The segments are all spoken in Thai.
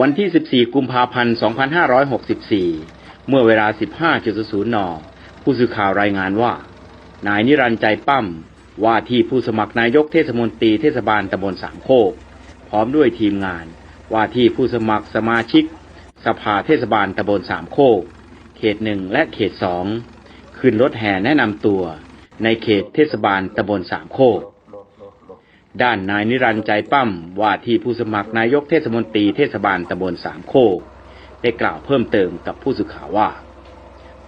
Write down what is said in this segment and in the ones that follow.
วันที่ 14 กุมภาพันธ์ 2564 เมื่อเวลา 15.00 น ผู้สื่อข่าวรายงานว่า นายนิรันดร์ใจปั้ม ว่าที่ผู้สมัครนายกเทศมนตรีเทศบาลตำบลสามโคก พร้อมด้วยทีมงาน ว่าที่ผู้สมัครสมาชิก สภาเทศบาลตำบลสามโคก เขตหนึ่งและเขตสอง ขึ้นรถแห่แนะนำตัว ในเขตเทศบาลตำบลสามโคก ด้านนายนิรันดร์ใจปั้มว่าที่ผู้สมัครนายกเทศมนตรีเทศบาลตำบลสามโคกได้กล่าวเพิ่มเติมกับผู้สื่อข่าวว่า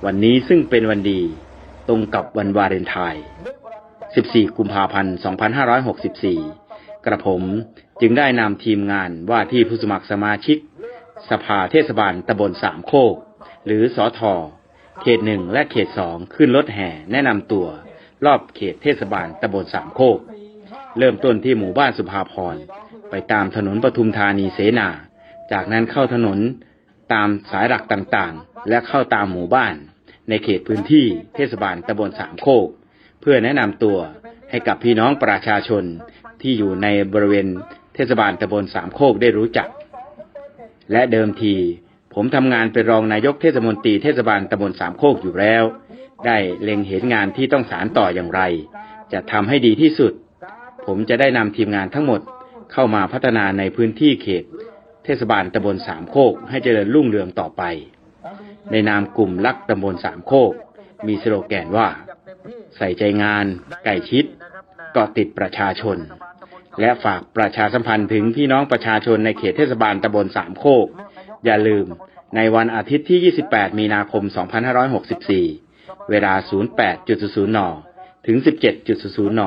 วันนี้ซึ่งเป็นวันดีตรงกับวันวาเลนไทน์ 14 กุมภาพันธ์ 2564 กระผมจึงได้นำทีมงานว่าที่ผู้สมัครสมาชิก สภาเทศบาลตำบลสามโคก หรือสอทอเขตหนึ่งและเขตสองขึ้นรถแห่แนะนำตัว รอบเขตเทศบาลตำบลสามโคก เริ่มต้นที่หมู่บ้านสุภาพร ไปตามถนนปทุมธานีเสนา จากนั้นเข้าถนนตามสายหลักต่างๆ และเข้าตามหมู่บ้าน ในเขตพื้นที่เทศบาลตำบลสามโคก เพื่อแนะนำตัวให้กับพี่น้องประชาชนที่อยู่ในบริเวณเทศบาลตำบลสามโคกได้รู้จัก และเดิมที ผมทำงานเป็นรองนายกเทศมนตรีเทศบาลตำบลสามโคกอยู่แล้ว ได้เล็งเห็นงานที่ต้องสารต่ออย่างไร จะทำให้ดีที่สุด ผมจะได้นำทีมงานทั้งหมดเข้ามาพัฒนาในพื้นที่เขต เทศบาลตำบลสามโคก ให้เจริญรุ่งเรืองต่อไป ในนามกลุ่มรักตำบลสามโคก มีสโลแกนว่า ใส่ใจงาน ไก่ชิดเกาะติดประชาชน และฝากประชาสัมพันธ์ถึงพี่น้องประชาชนในเขตเทศบาลตำบลสามโคก อย่าลืมในวันอาทิตย์ที่ 28 มีนาคม 2564 เวลา 08.00 น ถึง 17.00 น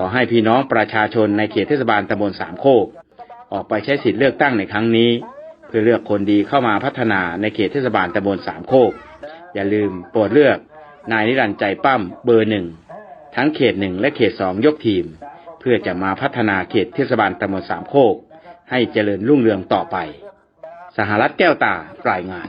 ขอให้พี่น้องประชาชนในเขตเทศบาลตำบลสามโคก ออกไปใช้สิทธิ์เลือกตั้งในครั้งนี้ เพื่อเลือกคนดีเข้ามาพัฒนาในเขตเทศบาลตำบลสามโคก อย่าลืมโปรดเลือกนายนิรันดร์ใจปั้มเบอร์หนึ่งทั้งเขตหนึ่งและเขตสองยกทีม เพื่อจะมาพัฒนาเขตเทศบาลตำบลสามโคก ให้เจริญรุ่งเรืองต่อไป สหรัฐแก้วตารายงาน